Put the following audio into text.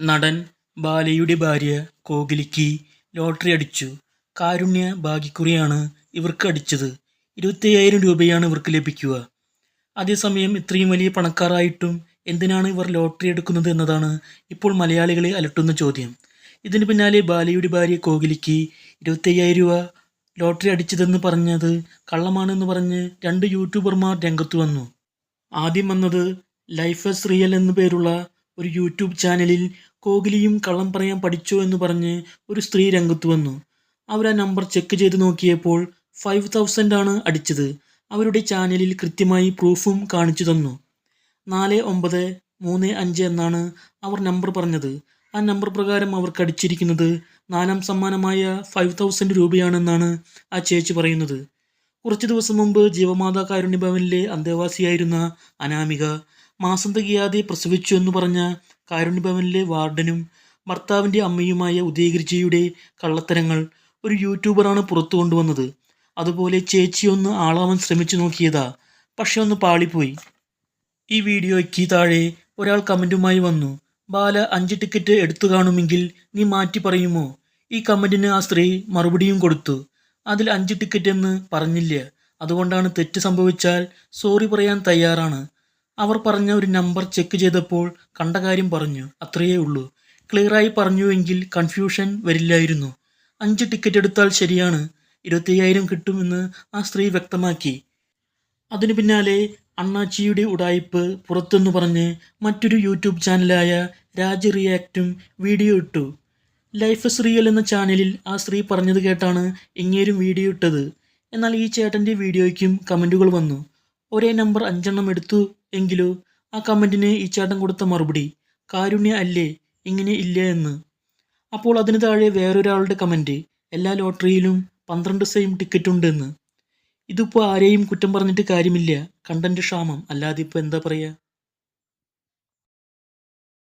നടൻ ബാലയുടെ ഭാര്യ കോഹ്ലിക്ക് ലോട്ടറി അടിച്ചു. കാരുണ്യ ഭാഗ്യക്കുറിയാണ് ഇവർക്ക് അടിച്ചത്. ഇരുപത്തയ്യായിരം രൂപയാണ് ഇവർക്ക് ലഭിക്കുക. അതേസമയം ഇത്രയും വലിയ പണക്കാരായിട്ടും എന്തിനാണ് ഇവർ ലോട്ടറി എടുക്കുന്നത് എന്നതാണ് ഇപ്പോൾ മലയാളികളെ അലട്ടുന്ന ചോദ്യം. ഇതിന് പിന്നാലെ ബാലയുടെ ഭാര്യ കോഹ്ലിക്ക് ഇരുപത്തയ്യായിരം രൂപ ലോട്ടറി അടിച്ചതെന്ന് പറഞ്ഞത് കള്ളമാണെന്ന് പറഞ്ഞ് രണ്ട് യൂട്യൂബർമാർ രംഗത്ത് വന്നു. ആദ്യം വന്നത് ലൈഫ് എസ് റിയൽ എന്നു പേരുള്ള ഒരു യൂട്യൂബ് ചാനലിൽ കോഹ്ലിയും കള്ളം പറയാൻ പഠിച്ചു എന്ന് പറഞ്ഞ് ഒരു സ്ത്രീ രംഗത്ത് വന്നു. അവർ ആ നമ്പർ ചെക്ക് ചെയ്ത് നോക്കിയപ്പോൾ ഫൈവ് തൗസൻഡ് ആണ് അടിച്ചത്. അവരുടെ ചാനലിൽ കൃത്യമായി പ്രൂഫും കാണിച്ചു തന്നു. നാല് ഒമ്പത് മൂന്ന് അഞ്ച് എന്നാണ് അവർ നമ്പർ പറഞ്ഞത്. ആ നമ്പർ പ്രകാരം അവർക്ക് അടിച്ചിരിക്കുന്നത് നാലാം സമ്മാനമായ ഫൈവ് തൗസൻഡ് രൂപയാണെന്നാണ് ആ ചേച്ചി പറയുന്നത്. കുറച്ച് ദിവസം മുമ്പ് ജീവമാതാ കാരുണ്യ ഭവനിലെ അന്തേവാസിയായിരുന്ന അനാമിക മാസം തികയാതെ പ്രസവിച്ചു എന്ന് പറഞ്ഞ കാരുണ്യ ഭവനിലെ വാർഡനും ഭർത്താവിന്റെ അമ്മയുമായ ഉദയഗിരിജിയുടെ കള്ളത്തരങ്ങൾ ഒരു യൂട്യൂബറാണ് പുറത്തു കൊണ്ടുവന്നത്. അതുപോലെ ചേച്ചി ഒന്ന് ആളാവാൻ ശ്രമിച്ചു നോക്കിയതാ. പക്ഷെ ഒന്ന് പാളിപ്പോയി. ഈ വീഡിയോയ്ക്ക് താഴെ ഒരാൾ കമന്റുമായി വന്നു. ബാല അഞ്ച് ടിക്കറ്റ് എടുത്തു കാണുമെങ്കിൽ നീ മാറ്റി പറയുമോ? ഈ കമന്റിന് ആ സ്ത്രീ മറുപടിയും കൊടുത്തു. അതിൽ അഞ്ച് ടിക്കറ്റ് എന്ന് പറഞ്ഞില്ല. അതുകൊണ്ടാണ് തെറ്റ് സംഭവിച്ചാൽ സോറി പറയാൻ തയ്യാറാണ്. അവർ പറഞ്ഞ ഒരു നമ്പർ ചെക്ക് ചെയ്തപ്പോൾ കണ്ട കാര്യം പറഞ്ഞു. അത്രയേ ഉള്ളൂ. ക്ലിയറായി പറഞ്ഞുവെങ്കിൽ കൺഫ്യൂഷൻ വരില്ലായിരുന്നു. അഞ്ച് ടിക്കറ്റ് എടുത്താൽ ശരിയാണ്. ഇരുപത്തയ്യായിരം കിട്ടുമെന്ന് ആ സ്ത്രീ വ്യക്തമാക്കി. അതിനു പിന്നാലെ അണ്ണാച്ചിയുടെ ഉടായിപ്പ് പുറത്തെന്ന് പറഞ്ഞ് മറ്റൊരു യൂട്യൂബ് ചാനലായ രാജ് റിയാക്റ്റും വീഡിയോ ഇട്ടു. ലൈഫ് ഇസ് റിയൽ എന്ന ചാനലിൽ ആ സ്ത്രീ പറഞ്ഞത് കേട്ടാണ് ഇങ്ങേരും വീഡിയോ ഇട്ടത്. എന്നാൽ ഈ ചേട്ടന്റെ വീഡിയോയ്ക്കും കമന്റുകൾ വന്നു. ഒരേ നമ്പർ അഞ്ചെണ്ണം എടുത്തു എങ്കിലോ ആ കമന്റിന് ചേട്ടൻ കൊടുത്ത മറുപടി കാരുണ്യ അല്ലേ? ഇങ്ങനെ ഇല്ല എന്ന്. അപ്പോൾ അതിന് താഴെ വേറൊരാളുടെ കമന്റ് എല്ലാ ലോട്ടറിയിലും പന്ത്രണ്ട് സെയിം ടിക്കറ്റ് ഉണ്ടെന്ന് ഇതിപ്പോൾ ആരെയും കുറ്റം പറഞ്ഞിട്ട് കാര്യമില്ല. കണ്ടന്റ് ക്ഷാമം. അല്ലാതെ ഇപ്പോൾ എന്താ പറയുക